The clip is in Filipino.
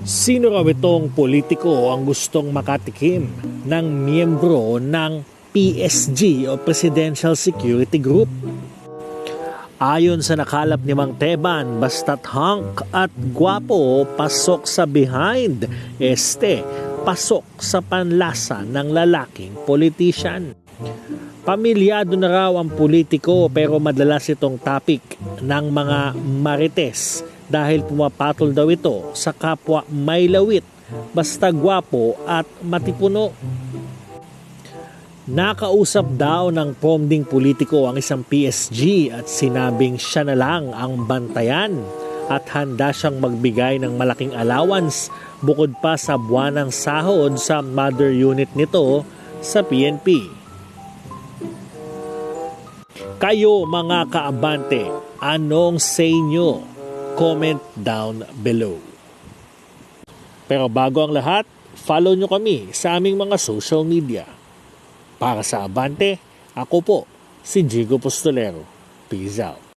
Sino raw itong politiko ang gustong makatikim ng miyembro ng PSG o Presidential Security Group? Ayon sa nakalap ni Mang Teban, basta't hunk at gwapo pasok sa behind, este pasok sa panlasa ng lalaking politician. Pamilyado na raw ang politiko pero madalas itong topic ng mga marites dahil pumapatol daw ito sa kapwa may lawit basta gwapo at matipuno. Nakausap daw ng ponding politiko ang isang PSG at sinabing siya na lang ang bantayan at handa siyang magbigay ng malaking allowance bukod pa sa buwanang sahod sa mother unit nito sa PNP. Kayo mga kaabante, anong say nyo? Comment down below. Pero bago ang lahat, follow nyo kami sa aming mga social media. Para sa Abante, ako po si Jigo Postolero. Peace out.